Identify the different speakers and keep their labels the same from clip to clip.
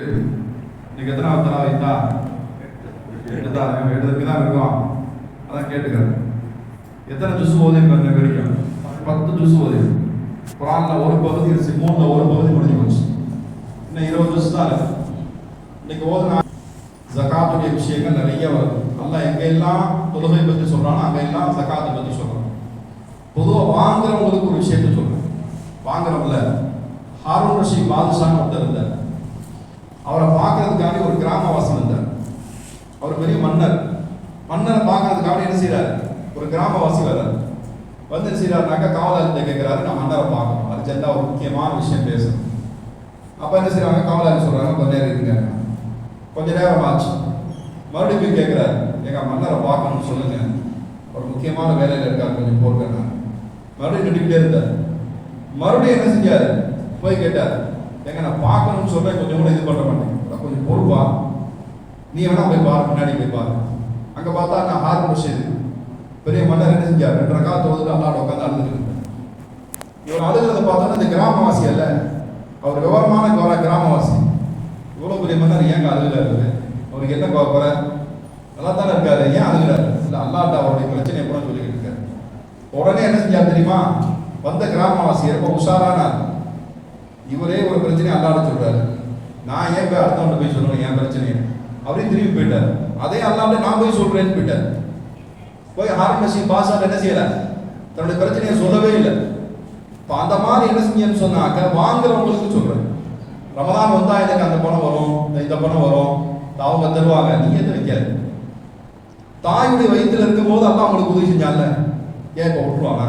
Speaker 1: இன்னைக்கு எத்தனாவது தடவை வைத்தா? எட்டு தான் எடுத்துக்கு தான் இருக்கும் அதான் கேட்டுக்கிறேன். எத்தனை ஜூஸ் ஓதி பண்ண வரைக்கும் பத்து ஜூஸ் ஓதி குரான்ல ஒரு பகுதி இருந்துச்சு மூணுல ஒரு பகுதி முடிஞ்சு போச்சு. இன்னும் இருபது ஜூஸ் தான் இருக்கு. இன்னைக்கு ஓதுனா ஜகாத்துடைய விஷயங்கள் நிறைய வருது. நல்லா எங்கெல்லாம் தொழுகை பற்றி சொல்கிறானோ அங்கெல்லாம் ஜகாத்தை பற்றி சொல்றான். பொதுவாக வாங்குறவங்களுக்கு ஒரு விஷயத்த சொல்கிறேன் வாங்குறவங்கள ஹாரூன் ரஷீத் பாதுஷான்னு ஒருத்தர் இருந்தார். அவரை பார்க்கறதுக்காண்டி ஒரு கிராமவாசி வந்தார். அவர் பெரிய மன்னர். மன்னரை பார்க்கறதுக்காண்டி என்ன செய்யறாரு ஒரு கிராமவாசி வர்றாரு. வந்து என்ன செய்யறாருனாக்கா கேட்குறாரு கேட்கிறாரு நான் மன்னரை பார்க்கணும். அர்ஜென்ட்டா ஒரு முக்கியமான விஷயம் பேசணும். அப்போ என்ன செய்கிறாங்க காவலாளி சொல்றாங்க கொஞ்ச நேரம் இருங்க. கொஞ்ச நேரம் ஆச்சு. மறுபடியும் போய் கேட்கிறாரு எங்க மன்னரை பார்க்கணும்னு சொல்லுங்க. ஒரு முக்கியமான வேலையில இருக்காரு கொஞ்சம் போட்டுக்கிறாங்க மறுபடியும் கட்டிக்கிட்டே இருந்தார். மறுபடியும் என்ன செஞ்சார்? போய் கேட்டார். ஏங்க நான் பார்க்கணும்னு சொல்றேன் கொஞ்சம் கூட இது பண்ண மாட்டேன் கொஞ்சம் பொறுப்பா? நீ வேணா போய் பாரு முன்னாடி போய் பாரு. அங்க பார்த்தா நான் ஹார்மோன் முடிச்சது பெரிய மன்னர் என்ன செஞ்சார். ரெண்டு ரக்கா தொழுது அல்லாட உட்காந்து அழுதுட்டு இவர் அழுகிறத பார்த்தோன்னா இந்த கிராமவாசி அல்ல. அவர் விவரமான கோர கிராமவாசி. இவ்வளவு பெரிய மன்னர் ஏங்க அழுகிறாரு? அவருக்கு என்ன குறை நல்லா தானே இருக்காரு. ஏன் அழுகிறாரு? இல்லை அல்லாட்ட அவருடைய பிரச்சனையை கூட சொல்லிக்கிட்டு இருக்காரு. உடனே என்ன செஞ்சார் தெரியுமா? வந்த கிராமவாசி ரொம்ப உஷாரானார் இவரே ஒரு பிரச்சனையை அல்லாட சொல்றாரு. நான் ஏன் போய் அடுத்தவன்ட்ட போய் சொல்லணும்? என் பிரச்சனையை. அவரே திரும்பி போயிட்டார். அதே அல்லாட்ட நான் போய் சொல்றேன்னு போயிட்டார். போய் ஹாரன் பாஸ் ஆக என்ன செய்யல? தன்னுடைய பிரச்சனையை சொல்லவே இல்லை. இப்போ அந்த மாதிரி என்ன செஞ்சேன்னு சொன்னாக்க வாங்குறவங்களுக்கு சொல்றேன். ரமதான் வந்தா எனக்கு அந்த பணம் வரும் இந்த பணம் வரும். அவங்க தருவாங்க. நீங்க எது வைக்காது? தாயுடைய இருக்கும் இருக்கும்போது அல்லாஹ் அவங்களுக்கு உதவி செஞ்சால ஏன் இப்போ விட்டுருவாங்க?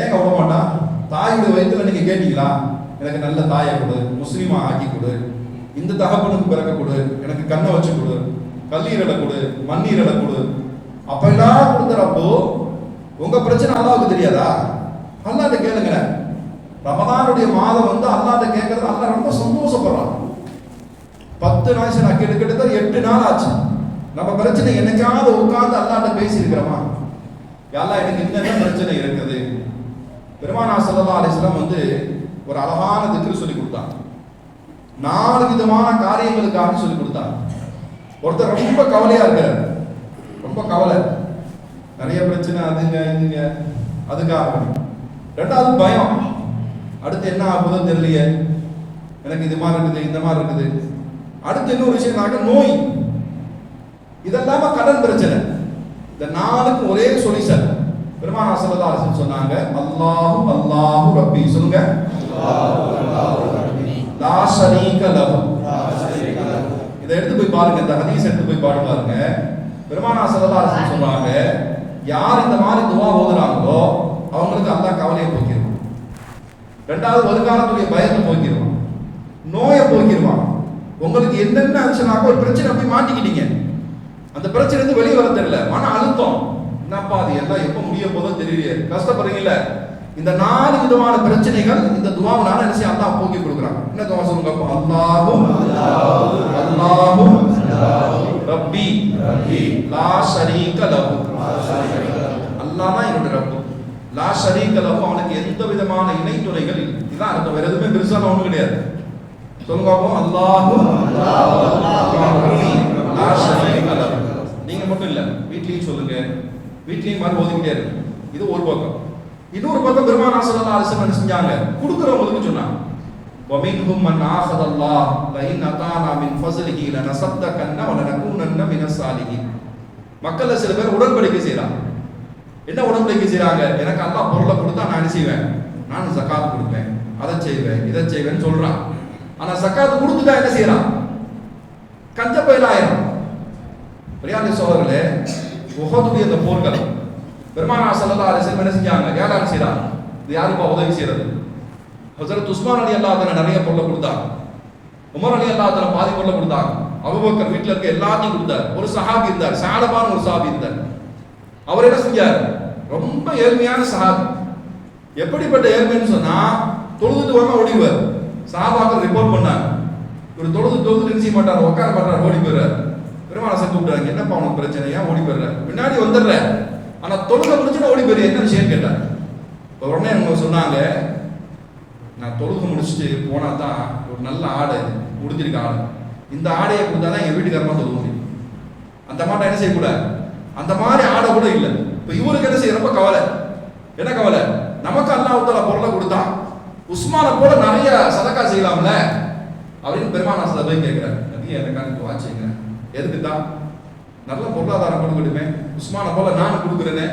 Speaker 1: ஏங்க விட மாட்டான்? தாயுடைய வயிற்றுல நீங்க கேட்டீங்களா? எனக்கு நல்ல தாயை கொடு முஸ்லீமா ஆக்கி கொடு இந்த தகப்பனுக்கு பிறக்க கொடு எனக்கு கண்ணை வச்சு கொடு கல்லீரலை கொடு மண்ணீரலை கொடு. அப்பெல்லாம் கொடுக்குறப்போ உங்க பிரச்சனை அல்லாவுக்கு தெரியாதா? அல்லாட்ட கேளுங்க ரமதானுடைய மாதம் வந்து அல்லாட்ட கேட்கறது அல்லாஹ் ரொம்ப சந்தோஷப்படுறான். பத்து நாள் நான் கிட்ட கிட்டத்தட்ட எட்டு நாள் ஆச்சு. நம்ம பிரச்சனை என்னைக்காவது உட்கார்ந்து அல்லாட்ட பேசியிருக்கிறோமா? யாரா எனக்கு என்னென்ன பிரச்சனை இருக்குது? பெருமானா சல்லா அலிஸ்லாம் வந்து ஒரு அழகான திக்கு சொல்லி கொடுத்தாங்க நாலு விதமான காரியங்களுக்காக சொல்லி கொடுத்தாங்க ஒருத்தர் ரொம்ப கவலையா இருக்கிறார் ரொம்ப கவலை. நிறைய பிரச்சனை அதுங்க இதுங்க அதுக்காக. ரெண்டாவது பயம். அடுத்து என்ன ஆகுதோ தெரியலையே. எனக்கு இது மாதிரி இருக்குது இந்த மாதிரி இருக்குது. அடுத்து இன்னொரு விஷயம்னாக்க நோய். இதெல்லாம கடன் பிரச்சனை. இந்த நாளுக்கு ஒரே சொல்யூஷன் பெருமானா சல்லா சொன்னாங்க அல்லாஹு அல்லாஹு ரப்பி. சொல்லுங்க. இதை எடுத்து போய் பாருங்க இந்த ஹதீஸ் எடுத்து போய் பாடு பாருங்க. பெருமானா சல்லா அலிஸ்லாம் சொல்றாங்க யார் இந்த மாதிரி துவா ஓதுறாங்களோ அவங்களுக்கு அந்த கவலையை போக்கிடுவான் ரெண்டாவது வருங்காலத்துடைய பயத்தை போக்கிடுவான் நோயை போக்கிடுவான் உங்களுக்கு என்னென்ன ஆச்சுனாக்கோ ஒரு பிரச்சனை போய் மாட்டிக்கிட்டீங்க. அந்த பிரச்சனை இருந்து வெளியே வர தெரியல. மன அழுத்தம். என்னப்பா அது எல்லாம் எப்போ முடிய போதும் தெரியல கஷ்டப்படுறீங்களே இந்த நாலு விதமான பிரச்சனைகள் இந்த துவாவனால என்ன செய்ய அல்லாஹ் போக்கி கொடுக்குறான். என்ன துவா சொல்லுங்க? அப்போ அல்லாஹும் அல்லாஹும் ரப்பி லா ஷரீக லஹு. அல்லாஹ் தான் என்னோட ரப்பு. லா ஷரீக லஹு அவனுக்கு எந்த விதமான இணைத்துறைகள் இதான் அர்த்தம். வேற எதுவுமே பெருசான ஒண்ணு கிடையாது. சொல்லுங்க அப்போ அல்லாஹு லா ஷரீக லஹு. நீங்க மட்டும் இல்ல வீட்லயும் சொல்லுங்க. வீட்லயும் மாதிரி ஓதிக்கிட்டே இருக்கு. இது ஒரு பக்கம். இன்னொரு பக்கம் பெருமானா ஸல்லல்லாஹு அலைஹி வஸல்லம் என்ன செஞ்சாங்க கொடுக்குறவங்களுக்கு சொன்னாங்க ومنهم من آخذ الله لئن أتانا من فضله لنصدقن ولنكونن من الصالحين மக்கள்ல சில பேர் உடன்படிக்கை செய்றாங்க என்ன உடன்படிக்கை செய்றாங்க எனக்கு அல்லாஹ் பொருளை கொடுத்தா நான் என்ன செய்வேன் நான் ஜகாத் கொடுப்பேன் அதை செய்வேன் இதை செய்வேன்னு சொல்றான் ஆனா ஜகாத் கொடுத்துட்டா என்ன செய்யறான் கஞ்ச பயிலாயிரம் பிரியாணி சோதர்களே உஹதுடைய அந்த போர்கள் பெருமானா சல்லா அலிசல் என்ன செஞ்சாங்க? ஏழாம் செய்கிறாங்க இது யாருப்பா உதவி செய்யறது? ஹசரத் உஸ்மான் அலி அல்லாஹ் நிறைய பொருளை கொடுத்தாங்க. உமர் அலி அல்லாஹ் பாதி பொருளை கொடுத்தாங்க. அபூபக்கர் வீட்டில் இருக்க எல்லாத்தையும் கொடுத்தார். ஒரு சஹாபி இருந்தார் சாலபான் ஒரு சஹாபி இருந்தார். அவர் என்ன செஞ்சார்? ரொம்ப ஏழ்மையான சஹாபி. எப்படிப்பட்ட ஏழ்மைன்னு சொன்னா தொழுதுட்டு வரமா ஓடிவார் சஹாபாக்கள் ரிப்போர்ட் பண்ணாங்க. இவர் தொழுது தொழுது என்ன மாட்டார்? உட்கார மாட்டார் ஓடி போயிடுறார். பெருமான சேர்த்து விட்டாங்க என்னப்பா அவனுக்கு பிரச்சனையா ஓடி போயிடுற பின்னாடி வந்துடுற ஆனா தொழுகை முடிச்சுட்டு ஓடி போயிரு. என்ன விஷயம் கேட்டார். இப்ப உடனே அவங்க சொன்னாங்க நான் தொழுகை முடிச்சுட்டு போனா தான் ஒரு நல்ல ஆடை முடிஞ்சிருக்க ஆடை. இந்த ஆடையை கொடுத்தா தான் என் வீட்டுக்காரமா தொழுக முடியும். அந்த மாட்டை என்ன செய்யக்கூடாது அந்த மாதிரி ஆடை கூட இல்லை. இப்போ இவருக்கு என்ன செய்ய? ரொம்ப கவலை. என்ன கவலை? நமக்கு அல்லாஹ் பொருளை கொடுத்தான் உஸ்மானை போல நிறைய சதக்கா செய்யலாம்ல? அப்படின்னு பெருமானாசத்தை போய் கேட்கிறாரு நபி எனக்கான வாட்சிங்க எதுக்கு தான்? நல்ல பொருளாதாரம் கொடுக்கட்டுமே. உஸ்மானை போல நானும் கொடுக்குறேனே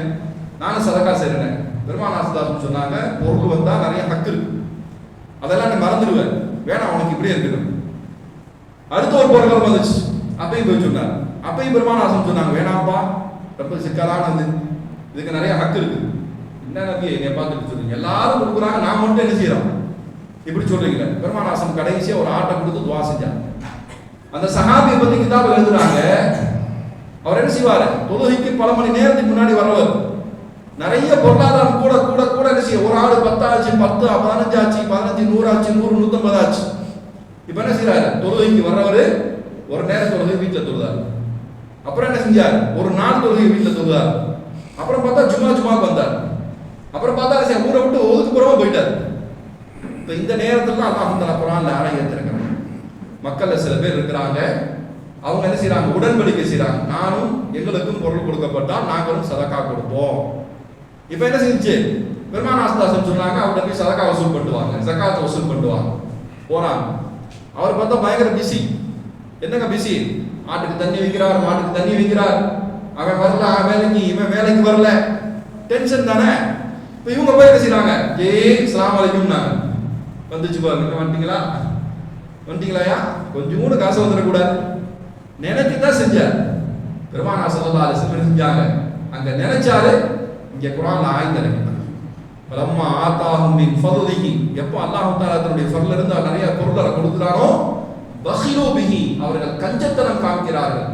Speaker 1: நானும் சதக்கா செய்கிறேனே பெருமானாசதாசன் சொன்னாங்க பொருள் வந்தால் நிறைய ஹக்கு இருக்கு. அதெல்லாம் நீ மறந்துடுவேன் வேணாம் உனக்கு இப்படியே இருக்கணும் அடுத்த ஒரு பொருள் வந்துச்சு. அப்பையும் போய் சொன்னார். அப்பையும் பெருமானாசன் சொன்னாங்க வேணாம்ப்பா ரொம்ப சிக்கலானது. இதுக்கு நிறைய ஹக்கு இருக்கு. என்ன நபி என்னை பார்த்துட்டு சொல்லுங்க எல்லாரும் கொடுக்குறாங்க நான் மட்டும் என்ன செய்யறோம் இப்படி சொல்றீங்களே. பெருமானாசன் கடைசியாக ஒரு ஆட்டை கொடுத்து துவா செஞ்சாங்க. அந்த சகாபியை பத்தி கிதாபில் எழுதுறாங்க அவர் என்ன செய்வார்? தொழுகைக்கு பல மணி நேரத்துக்கு முன்னாடி வரவர். நிறைய பொருளாதாரம் கூட கூட கூட என்ன செய்ய ஒரு ஆடு பத்தாச்சு பத்து பதினஞ்சு ஆச்சு பதினஞ்சு நூறாச்சு நூறு நூற்றம்பது ஆச்சு இப்போ என்ன செய்யறாரு தொழுகைக்கு வர்றவர் ஒரு நேரம் தொழுகை வீட்டில் தொழுதார். அப்புறம் என்ன செஞ்சார்? ஒரு நாள் தொழுகை வீட்டில் தொழுதார். அப்புறம் பார்த்தா சும்மா சும்மா வந்தார் அப்புறம் பார்த்தா என்ன செய்ய, ஊரை விட்டு ஒதுக்குப்புறமா போயிட்டார். இப்போ இந்த நேரத்தில் தான் அல்லாஹ் தஆலா குர்ஆன்ல ஆணை மக்களில் சில பேர் இருக்கிறாங்க. அவங்க என்ன செய்கிறாங்க உடன்படிக்கை செய்றாங்க. நானும் எங்களுக்கும் பொருள் கொடுக்கப்பட்டால் நாங்களும் சதக்கா கொடுப்போம். இப்ப என்ன செஞ்சு பெருமான் ஆஸ்தாசன் சொன்னாங்க அவர்கிட்ட போய் சதக்கா வசூல் பண்ணுவாங்க. ஜக்காத் வசூல் பண்ணுவாங்க. போறாங்க. அவர் பார்த்தா பயங்கர பிஸி என்னங்க பிஸி ஆட்டுக்கு தண்ணி வைக்கிறார் மாட்டுக்கு தண்ணி வைக்கிறார். அவன் வரல அவன் வேலைக்கு இவன் வேலைக்கு வரல. டென்ஷன் தானே? இப்ப இவங்க போய் என்ன செய்யறாங்க ஜெய் சலாம் அலைக்கும் வந்துச்சு பாருங்க. வந்துட்டீங்களா? வந்துட்டீங்களாயா? கொஞ்சம் கூட காசு வந்துடக்கூடாது. நினைச்சு தான் செஞ்சார். பெருமானா சல்லா அலிஸ்லம் செஞ்சாங்க அங்க நினைச்சாரு இங்க குரான்ல ஆய்ந்திருக்கிறார் பலம்மா ஆத்தாஹும் மின் ஃபதுலிஹி. எப்போ அல்லாஹ் தஆலா தன்னுடைய ஃபர்ல இருந்து நிறைய பொருள்களை கொடுக்குறானோ பஹிலு பிஹி. அவர்கள் கஞ்சத்தனம் காமிக்கிறார்கள்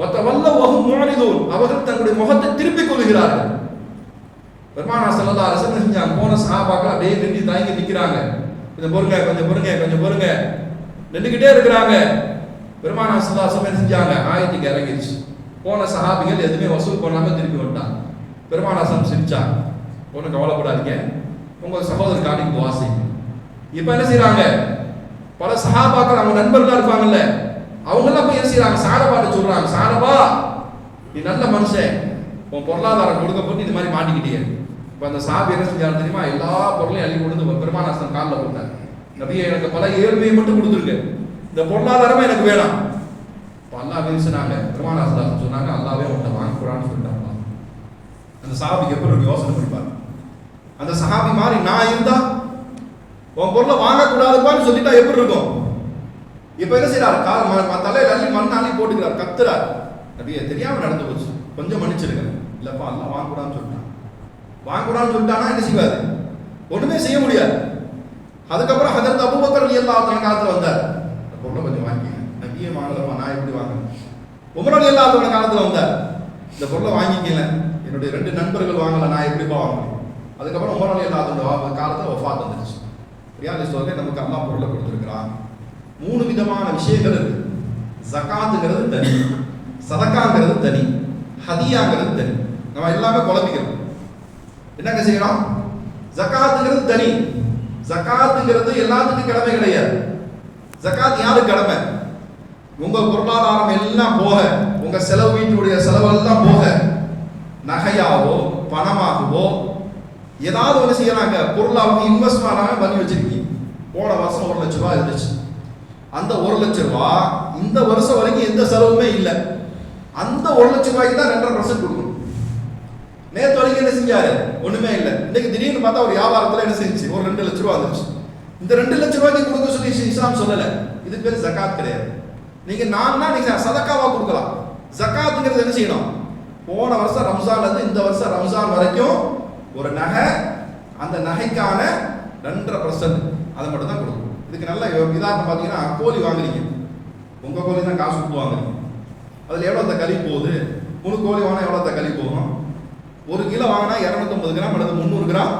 Speaker 1: வத்தவல்ல வஹும் முஅரிதூன். அவர்கள் தங்களுடைய முகத்தை திருப்பிக் கொள்கிறார்கள். பெருமானா சல்லா அலிஸ்லம் செஞ்சாங்க. போன சாபாக்கள் அப்படியே நின்று தாங்கி நிற்கிறாங்க. கொஞ்சம் பொறுங்க கொஞ்சம் பொறுங்க கொஞ்சம் பொறுங்க. நின்றுக்கிட்டே இருக்கிறாங்க. பெருமான சல்லா அலிஸ்லம் செஞ்சாங்க. ஆயத்துக்கு இறங்கிடுச்சு. போன சஹாபிகள் எதுவுமே வசூல் பண்ணாமல் திருப்பி வந்துட்டாங்க. பெருமானாசம் சிரிச்சாங்க. ஒன்றும் கவலைப்படாதீங்க. உங்கள் சகோதரர் காணிக்கு வாசி இப்போ என்ன செய்கிறாங்க பல சஹாபாக்கள் அவங்க நண்பர்களாக இருப்பாங்கல்ல. அவங்களாம் போய் என்ன செய்கிறாங்க சாரபாட்ட சொல்கிறாங்க சாரபா நீ நல்ல மனுஷன். உன் பொருளாதாரம் கொடுக்கப்பட்டு இது மாதிரி மாட்டிக்கிட்டே இப்போ அந்த சாபி என்ன செஞ்சாலும் தெரியுமா? எல்லா பொருளையும் அள்ளி கொடுத்து பெருமானாசன் காலில் போட்டாங்க நபியை எனக்கு பல ஏழ்மையை மட்டும் கொடுத்துருக்கு. இந்த பொருளாதாரமே எனக்கு வேணாம். இப்போ அல்லா பேசினாங்க பெருமானாசன் சொன்னாங்க அல்லாவே உன்ட்ட வாங்கிக்கூடான்னு சொல்லிட்டாங்க அந்த சஹாபி எப்படி ஒரு யோசனை பண்ணிப்பாரு அந்த சஹாபி மாதிரி நான் இருந்தா உன் பொருளை வாங்கக்கூடாதுப்பான்னு சொல்லிட்டா எப்படி இருக்கும்? இப்போ என்ன செய்யறாரு கால் தலையில அள்ளி மண் அள்ளி போட்டுக்கிறார் கத்துறார். அப்படியே தெரியாம நடந்து போச்சு. கொஞ்சம் மன்னிச்சிருங்க. இல்லப்பா எல்லாம் வாங்கக்கூடாதுன்னு சொல்லிட்டான். வாங்கக்கூடாதுன்னு சொல்லிட்டானா என்ன செய்வாரு? ஒண்ணுமே செய்ய முடியாது. அதுக்கப்புறம் அதற்கு அபூபக்கர் ரலியல்லாஹு தன் காலத்துல வந்தார். வாங்கிக்க வாங்கலப்பா நான் எப்படி வாங்கினேன் உமர் இல்லாதவன காலத்தில் வந்தார் இந்த பொருளை வாங்கிக்கல. என்னுடைய ரெண்டு நண்பர்கள் வாங்கல நான் எப்படிப்பா வாங்கினேன் அதுக்கப்புறம் உமர் ரலியல்லாஹு காலத்தில் ஒஃபாத் வந்துருச்சு. ரியாலி சொல்ல நமக்கு அம்மா பொருளை கொடுத்துருக்கிறான். மூணு விதமான விஷயங்கள் இருக்கு. ஜகாத்துங்கிறது தனி சதக்காங்கிறது தனி ஹதியாங்கிறது தனி. நம்ம எல்லாமே குழப்பிக்கிறோம். என்னங்க செய்யணும்? ஜக்காத்துங்கிறது தனி. ஜக்காத்துங்கிறது எல்லாத்துக்கும் கடமை கிடையாது. ஜகாத் யாரு கடமை? உங்க பொருளாதாரம் எல்லாம் போக உங்க செலவு வீட்டுடைய செலவெல்லாம் போக நகையாவோ பணமாகவோ ஏதாவது ஒன்று செய்யறாங்க. பொருளாக இன்வெஸ்ட் பண்ணாம பண்ணி வச்சிருக்கீங்க. போன வருஷம் ஒரு லட்ச ரூபா இருந்துச்சு. அந்த ஒரு லட்ச ரூபா இந்த வருஷம் வரைக்கும் எந்த செலவுமே இல்லை. அந்த ஒரு லட்ச ரூபாய்க்கு தான் ரெண்டரை பர்சன்ட் கொடுக்கணும். நேற்று வரைக்கும் என்ன செஞ்சாரு? ஒண்ணுமே இல்லை. இன்னைக்கு திடீர்னு பார்த்தா ஒரு வியாபாரத்துல என்ன செஞ்சு ஒரு ரெண்டு லட்ச ரூபா வந்துருச்சு. இந்த ரெண்டு லட்ச ரூபாய்க்கு கொடுக்க சொல்லி இஸ்லாம் சொல்லலை. இது பேர் ஜக்காத் கிடையாது. நீங்க நான்னா நீங்க சதக்காவா கொடுக்கலாம். ஜக்காத்துங்கிறது என்ன செய்யணும்? போன வருஷம் ரம்ஜான்ல இருந்து இந்த வருஷம் ரம்ஜான் வரைக்கும் ஒரு நகை அந்த நகைக்கான ரெண்டரை பர்சன்ட் அதை மட்டும் தான் கொடுக்கணும். இதுக்கு நல்ல உதாரணம் பார்த்தீங்கன்னா கோழி வாங்குறீங்க. உங்க கோழி தான் காசு கொடுத்து வாங்குறீங்க. அதுல எவ்வளோ தக்காளி களி போகுது? மூணு கோழி வாங்கினா எவ்வளோ தக்காளி களி போகும்? ஒரு கிலோ வாங்கினா இரநூத்தம்பது கிராம் அல்லது முந்நூறு கிராம்?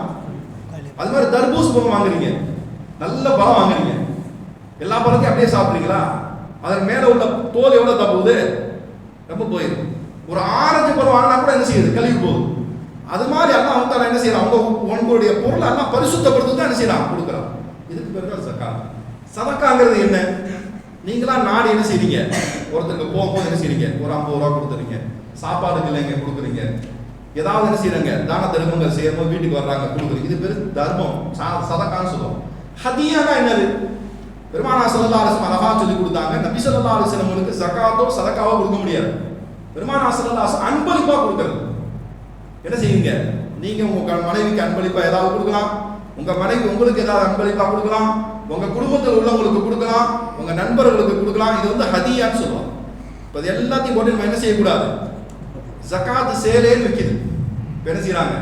Speaker 1: அது மாதிரி தர்பூஸ் பழம் வாங்குறீங்க. நல்ல பழம் வாங்குறீங்க. எல்லா பழத்தையும் அப்படியே சாப்பிட்றீங்களா? அதன் மேலே உள்ள தோல் எவ்வளோ தப்புது ரொம்ப போயிடும் ஒரு ஆரஞ்சு பழம் வாங்கினா கூட என்ன செய்யுது? கழுவி போகுது அது மாதிரி எல்லாம் அவங்க என்ன செய்யறான் அவங்க உங்களுடைய பொருளை எல்லாம் பரிசுத்தப்படுத்து தான் என்ன செய்யலாம் கொடுக்குறான். இதுக்கு பேர் தான் சக்கா சதக்காங்கிறது என்ன? நீங்களாம் நாடு என்ன செய்றீங்க? ஒருத்தருக்கு போகும்போது என்ன செய்றீங்க? ஒரு ஐம்பது ரூபா கொடுத்துறீங்க. சாப்பாடுக்கு இல்லைங்க கொடுக்குறீங்க. ஏதாவது என்ன செய்யறாங்க தான தர்மங்கள் செய்யும்போது வீட்டுக்கு வர்றாங்க கொடுக்குறீங்க. இது பேர் தர்மம். சதக்கான்னு சொல்லுவோம் ஹதியானா என்னது? பெருமானா சல்லா அலிஸ்லாம் அழகா சொல்லி கொடுத்தாங்க. நபி சல்லா அலிஸ்லமுக்கு ஜக்காத்தோ சதக்காவோ கொடுக்க முடியாது. பெருமானா சல்லா அன்பளிப்பா கொடுக்கறது என்ன செய்வீங்க? நீங்க உங்க மனைவிக்கு அன்பளிப்பா ஏதாவது கொடுக்கலாம். உங்க மனைவி உங்களுக்கு ஏதாவது அன்பளிப்பா கொடுக்கலாம். உங்க குடும்பத்தில் உள்ளவங்களுக்கு கொடுக்கலாம். உங்க நண்பர்களுக்கு கொடுக்கலாம். இது வந்து ஹதியான்னு சொல்லுவாங்க. இப்போ அது எல்லாத்தையும் போட்டு நம்ம என்ன செய்யக்கூடாது? ஜக்காத்து சேலேன்னு விற்கிது இப்ப என்ன செய்றாங்க?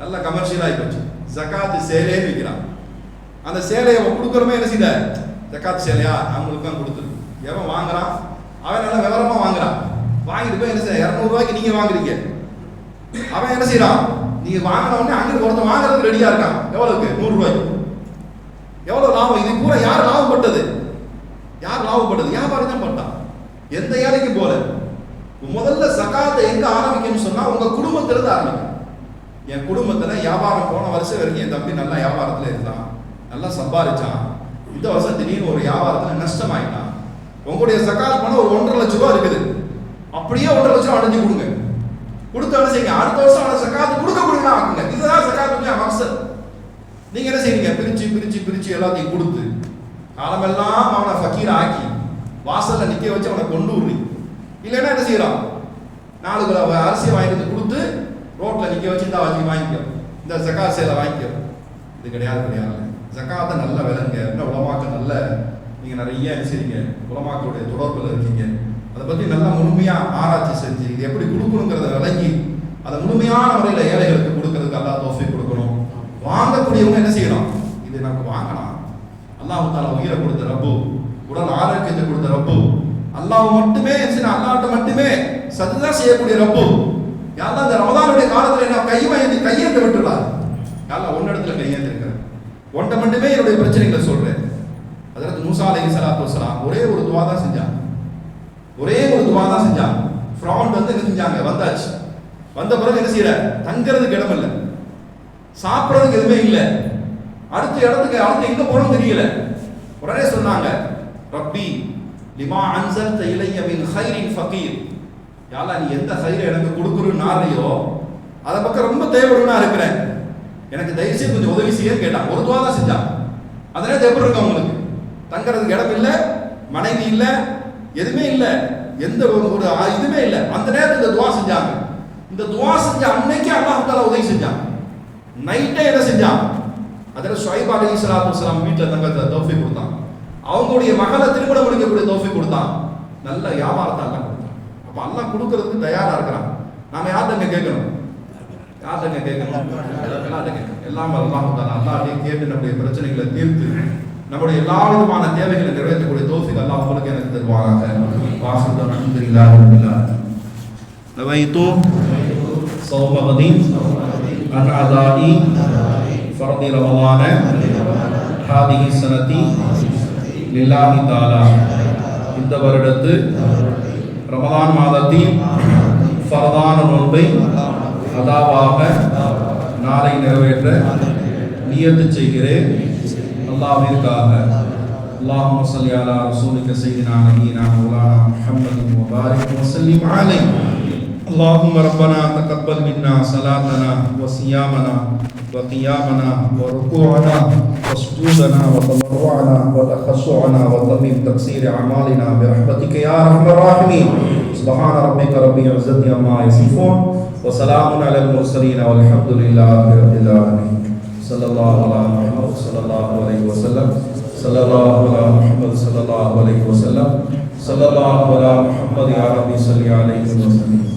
Speaker 1: நல்ல கமர்ஷியல் போச்சு. ஜக்காத்து சேலேன்னு விற்கிறான் அந்த சேலையை அவன் கொடுக்குறமே என்ன செய்த? ஜக்காத் சேலையா? அவங்களுக்கு தான் கொடுத்துருக்கு எவன் வாங்குறான்? அவன் நல்லா விவரமா வாங்குறான். வாங்கிட்டு போய் என்ன செய்ய? இரநூறுவாய்க்கு நீங்க வாங்குறீங்க. அவன் என்ன செய்யறான் நீங்க வாங்கின உடனே அங்கிட்டு ஒருத்தன் வாங்குறதுக்கு ரெடியா இருக்கான். எவ்வளவுக்கு? நூறு ரூபாய்க்கு. எவ்வளவு லாபம்? இது பூரா யார் லாபப்பட்டது? யார் லாபப்பட்டது? வியாபாரம் தான் பட்டான் எந்த ஏழைக்கு போல? முதல்ல சகாத்தை எங்க ஆரம்பிக்கணும்னு சொன்னா உங்க குடும்பத்துல இருந்து ஆரம்பிக்கும் என் குடும்பத்துல வியாபாரம் போன வருஷம் வரைக்கும் என் தம்பி நல்லா வியாபாரத்துல இருந்தான். நல்லா சம்பாதிச்சான் இந்த வருஷம் திடீர்னு ஒரு வியாபாரத்துல நஷ்டமாயிட்டான் உங்களுடைய சகாத் பணம் ஒரு ஒன்றரை லட்ச ரூபா இருக்குது. அப்படியே ஒன்றரை லட்சம் அடைஞ்சு கொடுங்க. கொடுத்த உடனே செய்யுங்க அடுத்த வருஷம் அவனை சக்காத்து கொடுக்க கொடுங்க ஆக்குங்க. இதுதான் சக்காத்துக்கு மக்சத் நீங்க என்ன செய்வீங்க? பிரிச்சு பிரிச்சு பிரிச்சு எல்லாத்தையும் கொடுத்து காலமெல்லாம் அவனை ஃபக்கீர் ஆக்கி வாசல்ல நிக்க வச்சு அவனை கொண்டு விடுறீங்க இல்லைன்னா என்ன செய்யறான் நாலு கிலோ அரிசி வாங்கிட்டு வந்து கொடுத்து ரோட்ல நிக்க வச்சு இந்த வாங்கி வாங்கிக்கோ. இந்த ஜக்கா சேலை வாங்கிக்கோ. இது கிடையாது கிடையாது. ஜக்காத்தை நல்ல விலங்க என்ன உலமாக்க நல்ல நீங்கள் நிறைய என்ன உலமாக்களுடைய தொடர்பில் இருக்கீங்க. அதை பற்றி நல்லா முழுமையாக ஆராய்ச்சி செஞ்சு இது எப்படி கொடுக்கணுங்கிறத விளங்கி அதை முழுமையான முறையில் ஏழைகளுக்கு கொடுக்கறதுக்கு அல்லா தோசை கொடுக்கணும். வாங்கக்கூடியவங்க என்ன செய்யணும் இது நமக்கு வாங்கலாம். அல்லாஹ் தாலா உயிரை கொடுத்த ரப்பு உடல் ஆரோக்கியத்தை கொடுத்த ரப்பு. அல்லாஹ் மட்டுமே அல்லாட்ட மட்டுமே சதுதா செய்யக்கூடிய ரப்பு. யாரெல்லாம் இந்த ரமதானுடைய காலத்தில் என்ன கையை கையேற்ற விட்டுள்ளார் யாரெல்லாம் ஒன்னிடத்துல கையேந்தி இருக்கிறேன் ஒன்றை மட்டுமே என்னுடைய பிரச்சனைகளை சொல்றேன். அதற்கு மூசா அலை சலாத்து வஸலாம் ஒரே ஒரு துவா தான் செஞ்சாங்க. ஒரே ஒரு துவா தான் செஞ்சாங்க. ஃப்ராண்ட் வந்து என்ன செஞ்சாங்க? வந்தாச்சு. வந்த பிறகு என்ன செய்யற தங்குறதுக்கு இடம் இல்லை. சாப்பிட்றதுக்கு எதுவுமே இல்லை. அடுத்த இடத்துக்கு அடுத்து எங்க போறோம் தெரியல. உடனே சொன்னாங்க ரப்பி லிமா அன்சல்த இலைய மின் ஹைரின் ஃபகீர். யாரா நீ எந்த ஹைரை எனக்கு கொடுக்குறேன்னாரையோ அதை பக்கம் ரொம்ப தேவைப்படுனா இருக்கிறேன். எனக்கு தயவு செய்து கொஞ்சம் உதவி செய்ய கேட்டான். ஒரு துவா தான் செஞ்சான். அதனால எப்படி இருக்கும் அவங்களுக்கு தங்குறதுக்கு இடம் இல்லை மனைவி இல்லை எதுவுமே இல்லை. எந்த ஒரு ஒரு இதுவுமே இல்லை. அந்த நேரத்தில் இந்த துவா செஞ்சாங்க. இந்த துவா செஞ்ச அன்னைக்கு அல்லாஹ் தாலா உதவி செஞ்சான். நைட்டே என்ன செஞ்சான்? அதில் சுவைப் அலி சலாத்து வலாம் வீட்டில் தங்கத்தில் தோஃபி கொடுத்தான். அவங்களுடைய மகளை திருமணம் முடிக்கக்கூடிய தோஃபி கொடுத்தான். நல்ல வியாபாரத்தை எல்லாம் கொடுத்தான். அப்போ எல்லாம் கொடுக்கறதுக்கு தயாராக இருக்கிறான். நாம யார்கிட்ட கேட்கணும்? யார்கிட்ட கேட்கணும் எல்லார்ட்ட கேட்கணும் எல்லாம் அல்லாஹ் தாலா அல்லாஹ்ட்டே கேட்டு நம்முடைய பிரச்சனைகளை தீர்த்து நம்முடைய எல்லா விதமான தேவைகளை நிறைவேற்றக்கூடிய தோஃபிக் அல்லாஹ் உங்களுக்கு எனக்கு தருவாராக வாசல் அல்ஹம்துலில்லாஹி ரப்பில் ஆலமீன் نويت صوم غد عن أداء فرض رمضان هذه السنة لله تعالى இந்த வருடத்து ரமதான் மாதத்தில் ஃபரதான நோன்பை அதாவாக நாளை நிறைவேற்ற நியத்து செய்கிறேன் அல்லாஹ்விற்காக اللهم صل على رسولك سيدنا نبينا مولانا محمد وبارك وسلم عليه اللهم ربنا تقبل منا صلاتنا وصيامنا وقيامنا وركوعنا وسجودنا وتضرعنا وتخشعنا وتمم تقصير اعمالنا برحمتك يا ارحم الراحمين سبحان ربك رب العزه عما يصفون وسلام على المرسلين والحمد لله رب العالمين. صلى الله على محمد صلى الله عليه وسلم. صلى الله على محمد صلى الله عليه وسلم. صلى الله على محمد يا ربي صل عليه وسلم.